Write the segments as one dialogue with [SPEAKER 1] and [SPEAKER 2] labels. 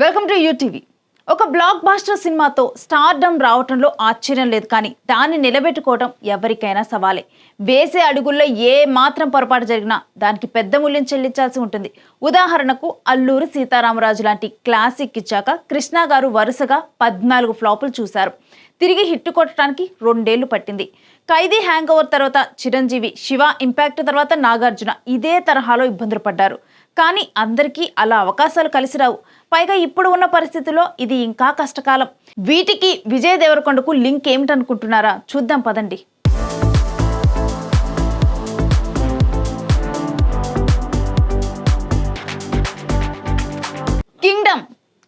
[SPEAKER 1] Welcome to UTV. ఒక blockbuster సినిమాతో stardom రావటంలో ఆశ్చర్యం లేదు కానీ దాన్ని నిలబెట్టుకోవడం ఎవరికైనా సవాలే. వేసే అడుగుల్లో ఏ మాత్రం పొరపాటు జరిగినా దానికి పెద్ద మూల్యం చెల్లించాల్సి ఉంటుంది. ఉదాహరణకు అల్లూరి సీతారామరాజు లాంటి క్లాసిక్ ఇచ్చాక కృష్ణ గారు వరుసగా పద్నాలుగు ఫ్లాపులు చూశారు. తిరిగి హిట్ కొట్టడానికి రెండేళ్ళు పట్టింది. ఖైదీ హ్యాంగ్ ఓవర్ తర్వాత చిరంజీవి శివ ఇంపాక్ట్ తర్వాత నాగార్జున ఇదే తరహాలో ఇబ్బందులు పడ్డారు. కానీ అందరికీ అలా అవకాశాలు కలిసి రావు. పైగా ఇప్పుడు ఉన్న పరిస్థితుల్లో ఇది ఇంకా కష్టకాలం. వీటికి విజయ్ దేవరకొండకు లింక్ ఏమిటనుకుంటున్నారా? చూద్దాం పదండి. కింగ్డమ్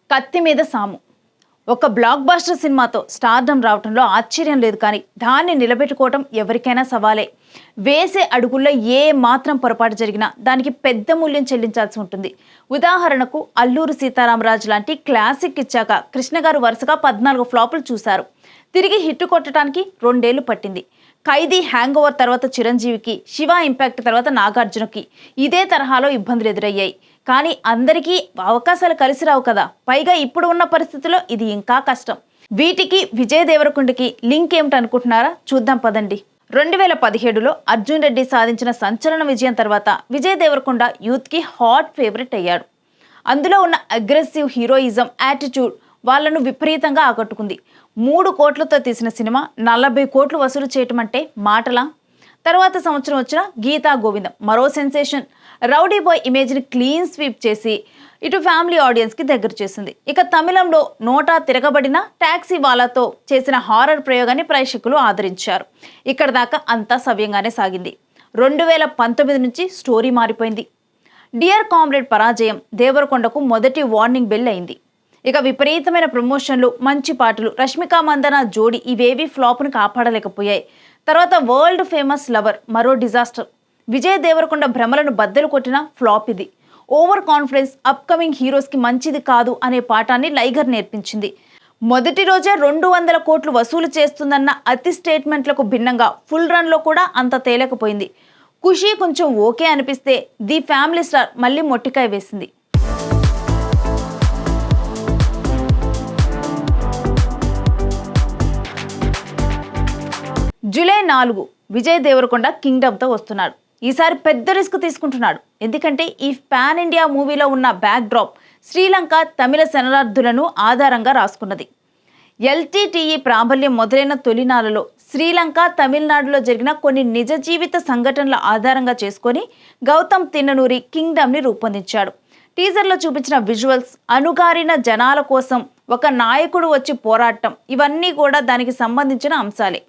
[SPEAKER 1] కత్తి మీద సాము. ఒక బ్లాక్ బాస్టర్ సినిమాతో స్టార్డమ్ రావడంలో ఆశ్చర్యం లేదు కానీ దాన్ని నిలబెట్టుకోవటం ఎవరికైనా సవాలే. వేసే అడుగుల్లో ఏ మాత్రం పొరపాటు జరిగినా దానికి పెద్ద మూల్యం చెల్లించాల్సి ఉంటుంది. ఉదాహరణకు అల్లూరు సీతారామరాజు లాంటి క్లాసిక్ ఇచ్చాక కృష్ణ గారు వరుసగా పద్నాలుగు ఫ్లాపులు చూశారు. తిరిగి హిట్ కొట్టడానికి రెండేళ్ళు పట్టింది. ఖైదీ హ్యాంగ్ ఓవర్ తర్వాత చిరంజీవికి శివ ఇంపాక్ట్ తర్వాత నాగార్జునకి ఇదే తరహాలో ఇబ్బందులు ఎదురయ్యాయి. కానీ అందరికీ అవకాశాలు కలిసి రావు కదా. పైగా ఇప్పుడు ఉన్న పరిస్థితుల్లో ఇది ఇంకా కష్టం. వీటికి విజయ్ దేవరకొండకి లింక్ ఏమిటనుకుంటున్నారా? చూద్దాం పదండి. రెండు వేల పదిహేడులో అర్జున్ రెడ్డి సాధించిన సంచలన విజయం తర్వాత విజయ్ దేవరకొండ యూత్కి హాట్ ఫేవరెట్ అయ్యాడు. అందులో ఉన్న అగ్రెసివ్ హీరోయిజం యాటిట్యూడ్ వాళ్ళను విపరీతంగా ఆకట్టుకుంది. మూడు కోట్లతో తీసిన సినిమా నలభై కోట్లు వసూలు చేయటం అంటే మాటలా? తర్వాత సంవత్సరం వచ్చిన గీతా గోవిందం మరో సెన్సేషన్. రౌడీ బాయ్ ఇమేజ్ని క్లీన్ స్వీప్ చేసి ఇటు ఫ్యామిలీ ఆడియన్స్కి దగ్గర చేసింది. ఇక తమిళంలో నోటా తిరగబడిన టాక్సీ వాలాతో చేసిన హారర్ ప్రయోగాన్ని ప్రేక్షకులు ఆదరించారు. ఇక్కడ దాకా అంతా సవ్యంగానే సాగింది. రెండు వేల పంతొమ్మిది నుంచి స్టోరీ మారిపోయింది. డియర్ కామ్రేడ్ పరాజయం దేవరకొండకు మొదటి వార్నింగ్ బెల్ అయింది. ఇక విపరీతమైన ప్రమోషన్లు మంచి పాటలు రష్మిక మందన జోడి ఇవేవి ఫ్లాప్ను కాపాడలేకపోయాయి. తర్వాత వరల్డ్ ఫేమస్ లవర్ మరో డిజాస్టర్. విజయ్ దేవరకొండ భ్రమలను బద్దలు కొట్టిన ఫ్లాప్ ఇది. ఓవర్ కాన్ఫిడెన్స్ అప్కమింగ్ హీరోస్కి మంచిది కాదు అనే పాఠాన్ని లైగర్ నేర్పించింది. మొదటి రోజే రెండు వందల కోట్లు వసూలు చేస్తుందన్న అతి స్టేట్మెంట్లకు భిన్నంగా ఫుల్ రన్లో కూడా అంత తేలకపోయింది. ఖుషి కొంచెం ఓకే అనిపిస్తే ది ఫ్యామిలీ స్టార్ మళ్ళీ మొట్టికాయ వేసింది. జూలై నాలుగు విజయ్ దేవరకొండ కింగ్డమ్తో వస్తున్నాడు. ఈసారి పెద్ద రిస్క్ తీసుకుంటున్నాడు. ఎందుకంటే ఈ పాన్ ఇండియా మూవీలో ఉన్న బ్యాక్ డ్రాప్ శ్రీలంక తమిళ శరణార్థులను ఆధారంగా రాసుకున్నది. ఎల్టీటీఈ ప్రాబల్యం మొదలైన తొలినాలలో శ్రీలంక తమిళనాడులో జరిగిన కొన్ని నిజ జీవిత సంఘటనల ఆధారంగా చేసుకొని గౌతమ్ తిన్ననూరి కింగ్డమ్ని రూపొందించాడు. టీజర్లో చూపించిన విజువల్స్ అనుగారిన జనాల కోసం ఒక నాయకుడు వచ్చి పోరాటం ఇవన్నీ కూడా దానికి సంబంధించిన అంశాలే.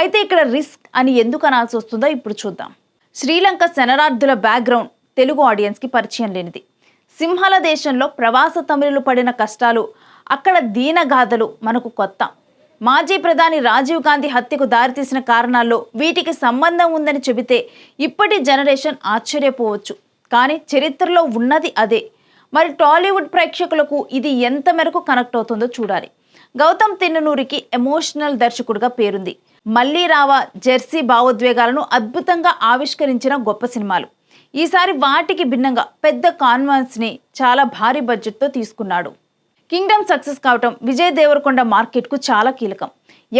[SPEAKER 1] అయితే ఇక్కడ రిస్క్ అని ఎందుకు అనాల్సి వస్తుందో ఇప్పుడు చూద్దాం. శ్రీలంక శరణార్థుల బ్యాక్గ్రౌండ్ తెలుగు ఆడియన్స్కి పరిచయం లేనిది. సింహాల దేశంలో ప్రవాస తమిళులు పడిన కష్టాలు అక్కడ దీనగాథలు మనకు కొత్త. మాజీ ప్రధాని రాజీవ్ గాంధీ హత్యకు దారితీసిన కారణాల్లో వీటికి సంబంధం ఉందని చెబితే ఇప్పటి జనరేషన్ ఆశ్చర్యపోవచ్చు. కానీ చరిత్రలో ఉన్నది అదే. మరి టాలీవుడ్ ప్రేక్షకులకు ఇది ఎంత మేరకు కనెక్ట్ అవుతుందో చూడాలి. గౌతమ్ తిన్ననూరికి ఎమోషనల్ దర్శకుడిగా పేరుంది. మళ్ళీ రావా జెర్సీ భావోద్వేగాలను అద్భుతంగా ఆవిష్కరించిన గొప్ప సినిమాలు. ఈసారి వాటికి భిన్నంగా పెద్ద కాన్వాన్స్ని చాలా భారీ బడ్జెట్తో తీసుకున్నాడు. కింగ్డమ్ సక్సెస్ కావటం విజయ్ దేవరకొండ మార్కెట్కు చాలా కీలకం.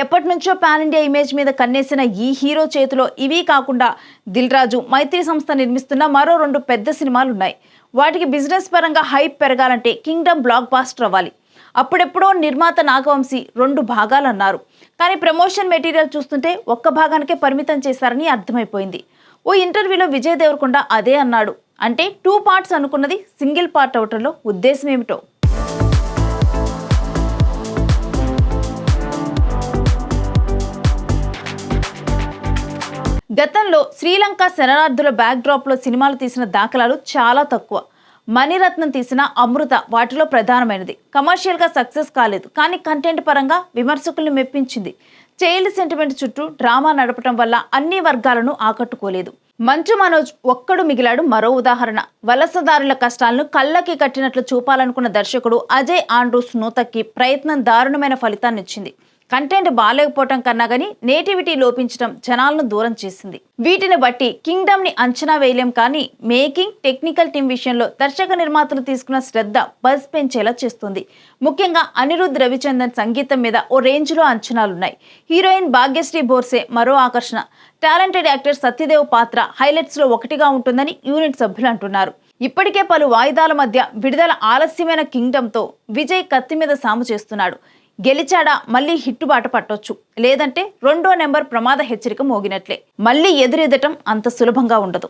[SPEAKER 1] ఎప్పటి నుంచో పాన్ ఇండియా ఇమేజ్ మీద కన్నేసిన ఈ హీరో చేతిలో ఇవి కాకుండా దిల్ రాజు మైత్రి సంస్థ నిర్మిస్తున్న మరో రెండు పెద్ద సినిమాలు ఉన్నాయి వాటికి బిజినెస్ పరంగా హైప్ పెరగాలంటే కింగ్డమ్ బ్లాక్ బాస్టర్ అవ్వాలి. అప్పుడెప్పుడో నిర్మాత నాగవంశీ రెండు భాగాలు అన్నారు కానీ ప్రమోషన్ మెటీరియల్ చూస్తుంటే ఒక్క భాగానికే పరిమితం చేశారని అర్థమైపోయింది. ఓ ఇంటర్వ్యూలో విజయ్ దేవరకొండ అదే అన్నాడు. అంటే టూ పార్ట్స్ అనుకున్నది సింగిల్ పార్ట్ అవటంలో ఉద్దేశం ఏమిటో? గతంలో శ్రీలంక శరణార్థుల బ్యాక్డ్రాప్లో సినిమాలు తీసిన దాఖలాలు చాలా తక్కువ. మణిరత్నం తీసిన అమృత వాటిలో ప్రధానమైనది. కమర్షియల్గా సక్సెస్ కాలేదు. కానీ కంటెంట్ పరంగా విమర్శకుల్ని మెప్పించింది. చైల్డ్ సెంటిమెంట్ చుట్టూ డ్రామా నడపటం వల్ల అన్ని వర్గాలను ఆకట్టుకోలేదు. మంచు మనోజ్ ఒక్కడు మిగిలాడు. మరో ఉదాహరణ. వలసదారుల కష్టాలను కళ్ళకి కట్టినట్లు చూపాలనుకున్న దర్శకుడు అజయ్ ఆండ్రూస్ నూతక్కి ప్రయత్నం దారుణమైన ఫలితాన్నిచ్చింది. కంటెంట్ బాగాలేకపోవటం కన్నా కానీ నేటివిటీ లోపించడం జనాలను దూరం చేసింది. వీటిని బట్టి కింగ్డమ్ని అంచనా వేయలేం కానీ మేకింగ్ టెక్నికల్ టీం విషయంలో దర్శక నిర్మాతలు తీసుకున్న శ్రద్ధ బజ్ పెంచేలా చేస్తుంది. ముఖ్యంగా అనిరుద్ రవిచందన్ సంగీతం మీద ఓ రేంజ్లో అంచనాలున్నాయి. హీరోయిన్ భాగ్యశ్రీ బోర్సే మరో ఆకర్షణ. టాలెంటెడ్ యాక్టర్ సత్యదేవ్ పాత్ర హైలైట్స్లో ఒకటిగా ఉంటుందని యూనిట్ సభ్యులు అంటున్నారు. ఇప్పటికే పలు వాయిదాల మధ్య విడుదల ఆలస్యమైన కింగ్డమ్తో విజయ్ కత్తి మీద సాము చేస్తున్నాడు. గెలిచాడా? మళ్ళీ హిట్టుబాటు పట్టొచ్చు. లేదంటే రెండో నెంబర్ ప్రమాద హెచ్చరిక మోగినట్లే. మళ్ళీ ఎదురెదటం అంత సులభంగా ఉండదు.